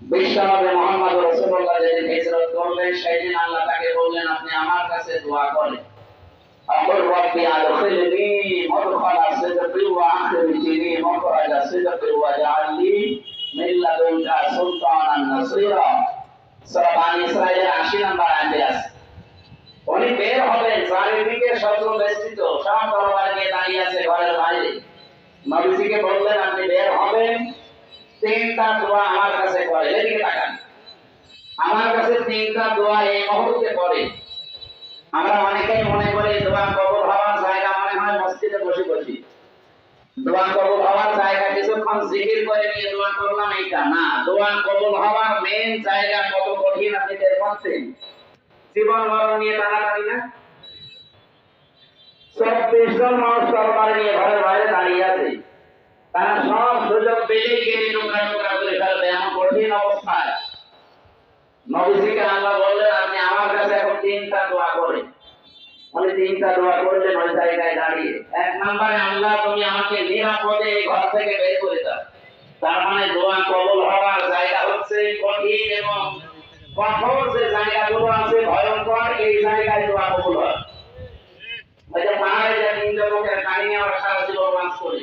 বিশ্বনবী মোহাম্মদ রাসূলুল্লাহ যেদিন হিজরত করলেন সেই দিন আল্লাহ তাকে বললেন, আপনি আমার কাছে দোয়া করেন। অমর রব্বি আদখিলনি মদখালা সিদকি ওয়া আখরিজনি মখরাজা সিদকি ওয়া জাআলনি মিন লাদুনকা সুলতানান নাসীরা। সূরা বানি ইসরাঈলের 80 নম্বর আয়াতে আছে। উনি বের হলেন চারিদিকে শত্রু বেষ্টিত, সব দরবার গিয়ে দাঁড়িয়ে আছে ঘরের বাইরে। নবীজিকে বললেন, আপনি বের হবেন। তিনটা দোয়া আমার কাছে করে এদিকে তাকান। আমার কাছে তিনটা দোয়া এই মুহূর্তে পড়ে। আমরা অনেকেই মনে করি, দোয়া কবুল হওয়ার জায়গা মনে হয় মসজিদে বসে বসে। দোয়া কবুল হওয়ার জায়গা কিছুক্ষণ জিকির করে নিয়ে দোয়া করলাম এইটা না। দোয়া কবুল হওয়ার মেন জায়গা কত কঠিন আপনি টের পাচ্ছেন জীবন মরণ নিয়ে টানাটানি না? চব্বিশ জন মানুষ তরবারি নিয়ে ঘরের বাইরে দাঁড়িয়ে আছে। তারা সব সুযোগ পেলেই কেটে টুকরা টুকরা করে ফেলবে, এমন কঠিন অবস্থায়। নবীজিকে আল্লাহ বললেন, আপনি আমার কাছে এখন তিনটা দোয়া করেন। উনি তিনটা দোয়া করলেন ওই জায়গায় দাঁড়িয়ে। এক নম্বরে, আল্লাহ, তুমি আমাকে নিরাপদে এই ঘর থেকে বের করে দাও। তার মানে দোয়া কবল হওয়ার জায়গা হচ্ছে কঠিন এবং কঠোর যে জায়গাগুলো আছে, ভয়ঙ্কর, এই জায়গায় দোয়া কবল হয়। ওই যে পাহাড়ে যে লোকের কাহিনী আমরা সারা জীবন বাস করি।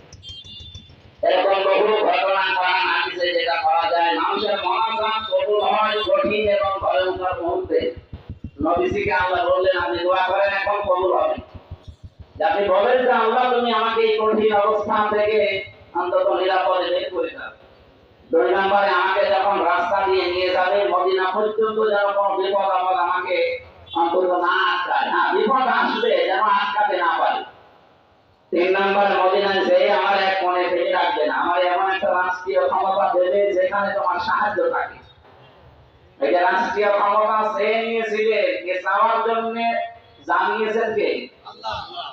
এরকম বহু ঘটনা যেটা যায়, মানুষের কবুল হয় কঠিন এবং ভয়ঙ্কর মুহূর্তে। নবীজিকে আল্লাহ বললেন, আপনি দোয়া করেন, এখন কবুল হবে। আপনি বলেন যে, আল্লাহ, তুমি আমাকে এই কঠিন অবস্থান থেকে অন্তত নিরাপদে বের করে দাও। দুই নম্বরে, আমাকে যখন রাস্তা দিয়ে নিয়ে যাবে, মদিনা পর্যন্ত যেন কোনো বিপদ আমাকে না আটকায়। হ্যাঁ বিপদ আসবে, যেন আটকাতে না পারে। তিন নম্বর মদিনায় যে আমার এক মনে ফেলে রাখবে না আমার এমন একটা রাষ্ট্রীয় ক্ষমতা দেবে যেখানে তোমার সাহায্য থাকে। এই রাষ্ট্রীয় ক্ষমতা সে নিয়েছিলে, কে চাওয়ার জন্য জানিয়েছেন কে?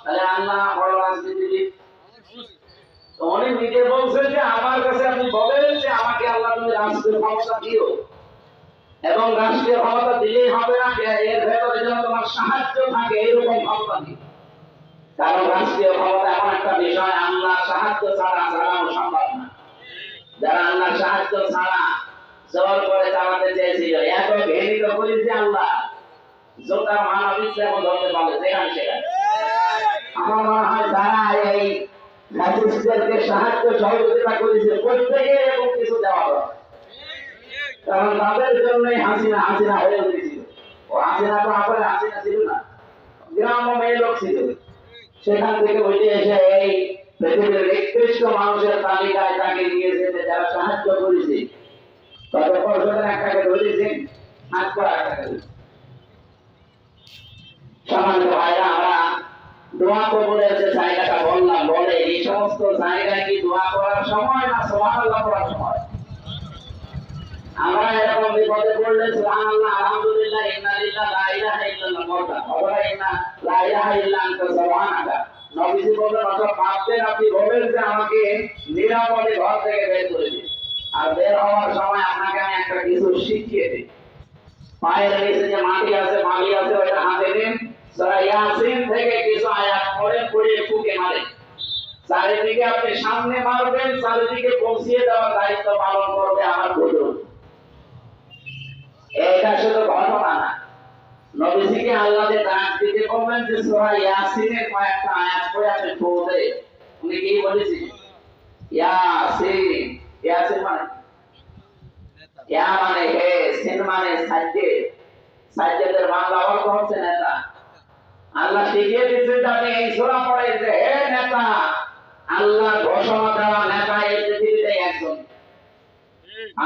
তাহলে আল্লাহ বড় রাজনীতিবিদ। উনি নিজে বলছেন যে, আমার কাছে আপনি বলেন যে, আমাকে আল্লাহ তুমি রাষ্ট্রীয় ক্ষমতা দিও। এবং রাষ্ট্রীয় ক্ষমতা দিলেই হবে না এর ভেতরে যেন তোমার সাহায্য থাকে এরকম ক্ষমতা দিও। কারণ রাষ্ট্রীয় ক্ষমতা এমন একটা বিষয় আল্লাহ সাহায্য ছাড়া চালানো সম্ভব না। যারা আল্লাহ সাহায্য ছাড়া জোর করে চালাতে চেয়েছিল, এত ঘেরিত করেছে আল্লাহ জোতা মানব এখন ধরতে পারবে, যেখানে সেখানে। আমার মনে হয় যারা এই ফ্যাসিস্টদেরকে সাহায্য সহযোগিতা করেছে, প্রত্যেকে এরকম কিছু দেওয়া দরকার। কারণ তাদের জন্যই হাসিনা হাসিনা হয়ে উঠেছিল। ও হাসিনা তো আসলে হাসিনা ছিল না। গ্রাম্য মেয়ে লোক ছিল। সেখান থেকে উঠে এসে এই পৃথিবীর নিকৃষ্ট মানুষের তালিকায় তাকে নিয়ে যেতে যারা সাহায্য করেছে। একটাকে ধরেছেন একটাকে সমাজ ভাইরা, আমরা দোয়া কবুলের যে জায়গাটা বললাম, বলে এই সমস্ত জায়গায় কি দোয়া করার সময় না করার সময়? আমরা এরকম বিপদে পড়লে সুবহানাল্লাহ, আলহামদুলিল্লাহ, ইন্না লিল্লাহি লা ইলাহা ইল্লাল্লাহ বলতা অথবা ইন্না লা ইলাহা ইল্লা আনতা নবীজি বললেন অথবা পাপদের আপনি বলেন যে আমাকে নিরাপদে ঘর থেকে বের করে দিন। আর বের হওয়ার সময় আপনাকে আমি একটা কিছু শিখিয়ে দিই। পায়ের নিচে যে মাটি আছে বালি আছে ওটা হাতে দিন সূরা ইয়াসিন থেকে কিছু আয়াত পড়ে পড়ে ফুকে মারে। চারিদিকে আপনি সামনে মারবেন, চারিদিকে পৌঁছিয়ে দেওয়ার দায়িত্ব পালন করবে আমার হুজুর। এটা শুধু ঘটনা না। নবীজিকে আল্লাহ যে দিতে যে ইয়াসিনের কয়েকটা আয়াত পড়ে আপনি পড়ে উনি কি বলেছেন? ইয়াসিন ইয়াসিন মানে? ইয়া মানে হে, সিন মানে সাজ্জে। সাজ্জেদের বাংলা অর্থ হচ্ছে নেতা। আল্লাহ শিখিয়ে এই পড়ে যে, হে নেতা আল্লাহ ঘোষণা দেওয়া নেতা এই পৃথিবীতে একজন।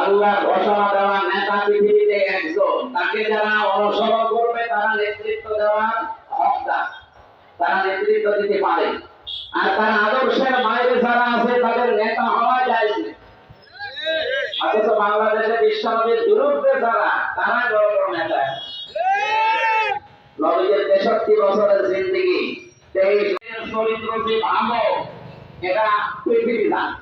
আল্লাহ ঘোষণা দেওয়া নেতা পৃথিবীতে একজন। তাকে যারা অনুসরণ করবে, তারা নেতৃত্ব দেওয়ার হকদার। তারা নেতৃত্ব দিতে পারে। আর তার আদর্শের বাইরে যারা আছে, তাদের নেতা হওয়া যায় অথচ বাংলাদেশে বিশ্বনবীর বিরুদ্ধে যারা, তারা বড় নেতা। তেষট্টি বছরের জিন্দিগি, তেইশ চরিত্র যে ভালো, এটা পৃথিবী না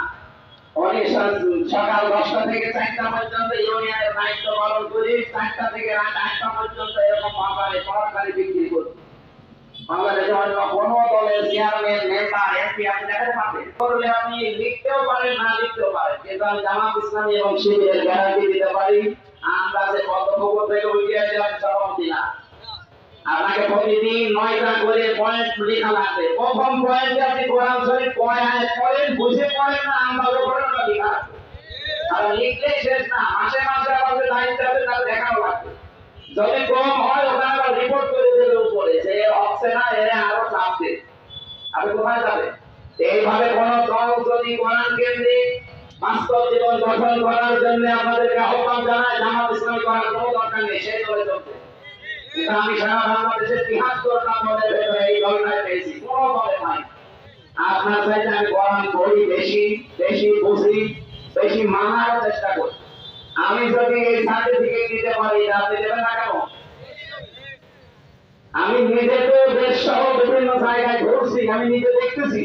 উনি সকাল দশটা থেকে চারটা পর্যন্ত ইউনিয়নের দায়িত্ব পালন করে। চারটা থেকে রাত আটটা পর্যন্ত এরকম বাজারে তরকারি বিক্রি করছে বাংলাদেশে অন্য কোনো দলের চেয়ারম্যান মেম্বার এমপি আপনি দেখাতে পারবেন করলে আপনি লিখতেও পারেন, না লিখতেও পারেন। কিন্তু আমি জামাত ইসলামী এবং শিবিরের গ্যারান্টি দিতে পারি। আন্দাজে কত খবর থেকে উঠে যাওয়ার সভাপতি না। আপনাকে প্রতিদিন নয়টা করে পয়েন্ট লেখা লাগবে। প্রথম পয়েন্টে আপনি কোরআন শরীফ আয়াত পড়েন, বুঝে পড়েন না পড়েন না লেখা আর লিখলেই শেষ না, মাসে মাসে আমাদের দায়িত্ব আছে তার দেখানো লাগবে। যদি কম হয় ওখানে আবার রিপোর্ট করে দেবে উপরে। যে হচ্ছে না এর আরও চাপ দে আপনি কোথায় যাবেন? এইভাবে কোন দল যদি কোরআন কেন্দ্রিক বাস্তব জীবন গঠন করার জন্য আপনাদেরকে আহ্বান জানায়, জামাত ইসলামী করার কোনো দরকার নেই, সেই দলে চলতে আমি সারা বাংলাদেশের তিহাত্তরটা দলের ভেতরে এই দলটাই পেয়েছি কোনো দলে নাই আপনার চাইতে আমি কোরআন পড়ি বেশি বেশি বুঝি, বেশি মানার চেষ্টা করি আমি যদি এই সার্টিফিকেট দিতে পারি আপনি দেবেন না কেন আমি নিজে তো দেশ সহ বিভিন্ন জায়গায় ঘুরছি আমি নিজে দেখতেছি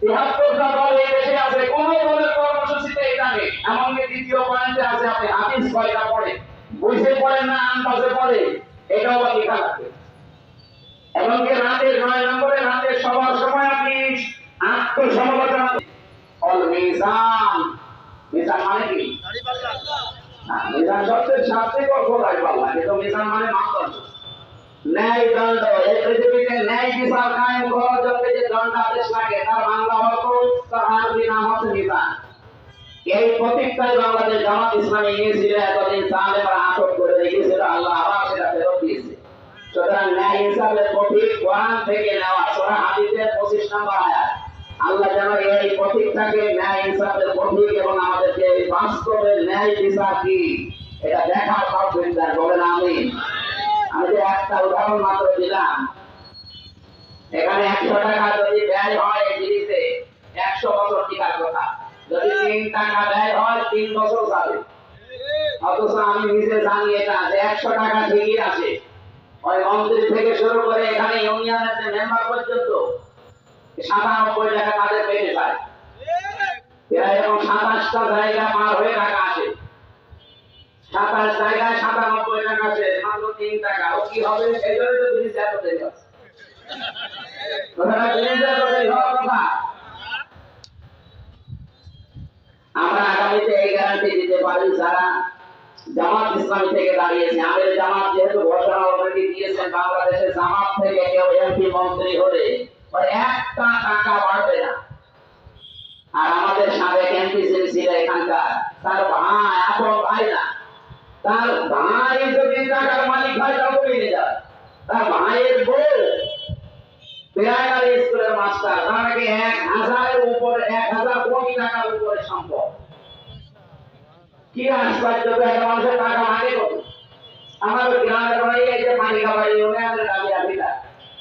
তিহাত্তরটা দল এই দেশে আছে কোন দলের কর্মসূচিতে এটা নেই এমনকি দ্বিতীয় পয়েন্টে আছে আপনি হাফিজ কয়টা পড়ে। বুঝে পড়েন না, আন্দাজে পড়ে। এটাও আবার লেখা লাগবে এমনকি রাতের নয় নম্বরে রাতের সবার সময় আপনি আত্মসমবেদনা অল মিজান। মিজান মানে কি? মিজান শব্দের শাস্তি কখন পাল্লা কিন্তু মিজান মানে মাপদণ্ড ন্যায় দণ্ড। এই পৃথিবীতে ন্যায় বিচার বাংলা হচ্ছে এই প্রতীকটাই বাংলাদেশ জামাত ইসলামী নিয়েছিল এতদিন সালেমরা আটক করে রেখেছিল, আল্লাহ আবার সেটা ফেরত দিয়েছে। সুতরাং ন্যায় হিসাবের প্রতীক কোরআন থেকে নেওয়া, সোরা হাদিসের পঁচিশ নম্বর আয়াত। আল্লাহ যেন এই প্রতীকটাকে ন্যায় হিসাবের প্রতীক এবং আমাদেরকে বাস্তবে ন্যায় বিচার কি এটা দেখার সব চিন্তা বলেন আমি আমি যে একটা উদাহরণ মাত্র দিলাম। এখানে একশো টাকা যদি ব্যয় হয় এই জিনিসে, একশো বছর টিকার কথা। যদি তিন টাকা ব্যয় হয়, তিন বছর যাবে অথচ আমি নিজে জানি এটা যে একশো টাকা ঠিকই আছে। ওই মন্ত্রী থেকে শুরু করে এখানে ইউনিয়নের যে মেম্বার পর্যন্ত, সাতানব্বই টাকা তাদের পেটে যায়। এরা এরকম সাতাশটা জায়গা পার হয়ে টাকা আসে সাতাশ জায়গায় সাতানব্বই টাকা আছে, মাত্র তিন টাকা। ও কি হবে? এই জন্য তো জিনিস এত দেরি আছে কথাটা জিনিস এত দেরি হওয়ার কথা আমরা আগামীতে এই গ্যারান্টি দিতে পারি যারা জামাত ইসলামী থেকে দাঁড়িয়েছে। আমাদের জামাত যেহেতু ঘোষণা অলরেডি দিয়েছেন, বাংলাদেশের জামাত থেকে কেউ এমপি মন্ত্রী হলে একটা টাকা বাড়বে না। আর আমাদের সাবেক এমপি ছিল এখানকার, তার ভাই আপন ভাই না। তার ভাই যদি টাকার মালিক হয়, তাও মিলে যায় তার ভাইয়ের বউ প্রাইমারি স্কুলের মাস্টার তার নাকি এক হাজারের উপরে, এক হাজার কোটি টাকার উপরে সম্পদ। কি আশ্চর্য একটা মানুষের টাকা মানে কত আমার গ্রামের বাড়ি, এই যে পানিকা বাড়ি ইউনিয়নের দাবি আবিদা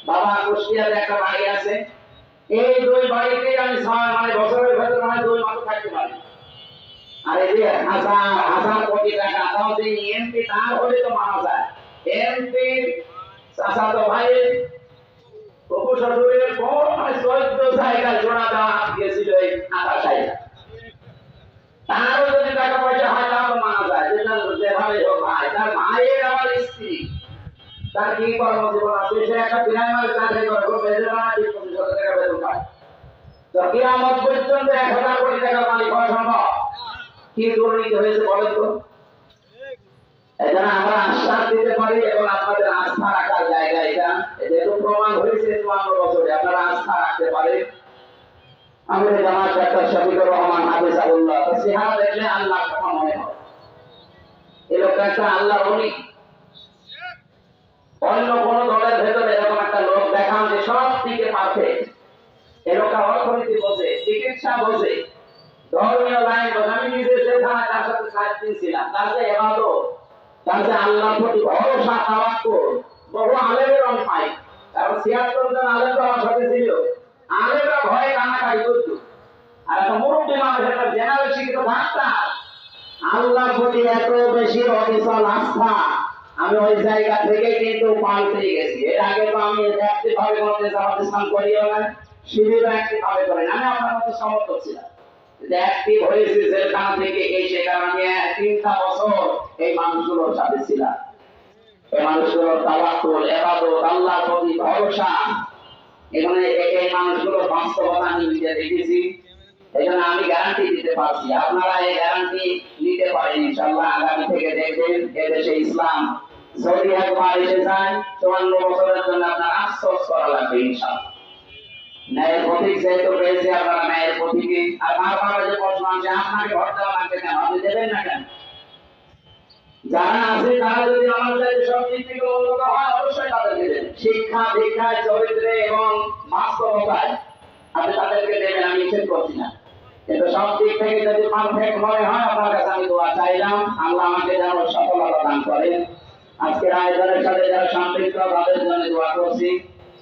বাবা কুষ্টিয়াতে একটা বাড়ি আছে। এই দুই বাড়িতেই আমি ছয় মানে বছরের ভেতর মানে দুই মাস থাকতে পারি। আর যে হাজার হাজার কোটি টাকা, তাও তিনি এমপি, তার হলে তো মানা যায়। এমপি, চাচাতো ভাইয়ের অপু শ্বশুরের বড় মানে চোদ্দ জায়গায় জোড়া দেওয়া গেছিল এই আধা জায়গা তারও যদি টাকা পয়সা হয় তাহলে মানা যায়। যেভাবে হোক, ভাই, তার ভাইয়ের আমার স্ত্রী। তার কি কর্মজীবন আছে? সে একটা প্রাইমারি চাকরি করে বেতন পায় বিশ পঁচিশ হাজার টাকা বেতন পায়। কিয়ামত পর্যন্ত এক হাজার কোটি টাকার মালিক হওয়া সম্ভব? কি দুর্নীতি হয়েছে বলেন তো? এজন্য আমরা আশ্বাস দিতে পারি, এবং আপনাদের আস্থা রাখার জায়গা এটা। যেহেতু প্রমাণ হয়েছে, চুয়ান্ন বছরে আপনারা আস্থা রাখতে পারেন। আমাদের জামাত ডাক্তার শফিকুর রহমান হাফিজ আবুল্লাহ। চেহারা দেখলে আল্লাহ কথা মনে হয় এই লোকটা একটা আল্লাহ অলি অন্য কোন দলের ভেতরে এরকম একটা লোক দেখান যে সব দিকে পারফেক্ট। এ অর্থনীতি বোঝে, চিকিৎসা বোঝে, ধর্মীয় লাইন কথা আমি নিজে সেখানে তার সাথে সাত দিন ছিলাম তার যে এবাদত, তার যে আল্লাহর প্রতি ভরসা তাওয়াক্কুল বহু আলেমের অন পাই কারণ ছিয়াত্তর জন আলেম তো আমার সাথে ছিল। আলেমরা ভয়ে কান্নাকাটি করতো আর একটা মুরব্বী মানুষ, একটা জেনারেল শিক্ষিত ডাক্তার। আল্লাহর প্রতি এত বেশি অবিচল আস্থা। আমি ওই জায়গা থেকে কিন্তু পাল্টে গেছি। এর আগে তো আমি একটি ভাবে কোনোদিন জামাত করিও না শিবিরও একটি ভাবে না। আমি আপনার মতো সমর্থক ছিলাম। থেকে এই মানুষগুলোর সাথে ছিলাম। এই মানুষগুলোর তাওয়াক্কুল ইবাদত আল্লাহর প্রতি ভরসা এখানে এই মানুষগুলোর বাস্তবতা আমি নিজে দেখেছি। এখানে আমি গ্যারান্টি দিতে পারছি। আপনারা এই গ্যারান্টি নিতে পারেন ইনশাআল্লাহ আগামী থেকে দেখবেন এদেশে ইসলাম। যদি একবার এসে যায়, চুয়ান্ন বছরের জন্য আপনার আশ্বাস করা লাগবে ইনশাআল্লাহ। ন্যায়ের প্রতীক যেহেতু পেয়েছে আপনারা ন্যায়ের প্রতীকে আর বারবার যে প্রশ্ন আছে আপনাকে ভোট দেওয়া লাগবে কেন? আপনি দেবেন না কেন? যারা আছে, তারা যদি আমাদের দিক থেকে হয় শিক্ষা দীক্ষায় চরিত্রে এবং বাস্তবতায় আপনি তাদেরকে দেবেন, আমি নিষেধ করছি না। কিন্তু সব দিক থেকে যদি পারফেক্ট মনে হয়, আপনার কাছে আমি দোয়া চাইলাম, আল্লাহ আমাকে যেন সফলতা দান করেন আজকের আয়োজনের সাথে যারা সম্পৃক্ত, তাদের জন্য দোয়া করছি।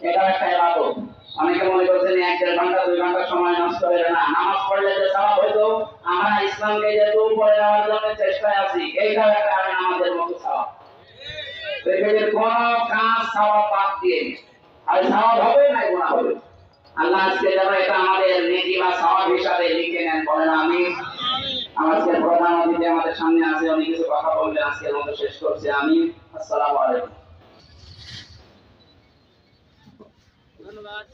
এটা একটা এবাদত। অনেকে মনে করছেন এক দেড় ঘণ্টা, দুই ঘণ্টা সময় নষ্ট করে না। নামাজ পড়লে যে সব হয়তো আমরা ইসলামকে যে দূর করে নেওয়ার জন্য চেষ্টায় আছি, এইটাও একটা আমাদের মতো পৃথিবীর কোন কাজ সওয়াব বাদ দিয়ে আর সওয়াব হবে না গুণা হবে। আল্লাহ আজকে যেন এটা আমাদের নেকি বা সওয়াব হিসাবে লিখে নেন, বলেন আমি আজকে প্রধান আমাদের সামনে আছে উনি কিছু কথা বলবেন, আজকের মতো শেষ করছি আমি আসসালামু আলাইকুম। ধন্যবাদ।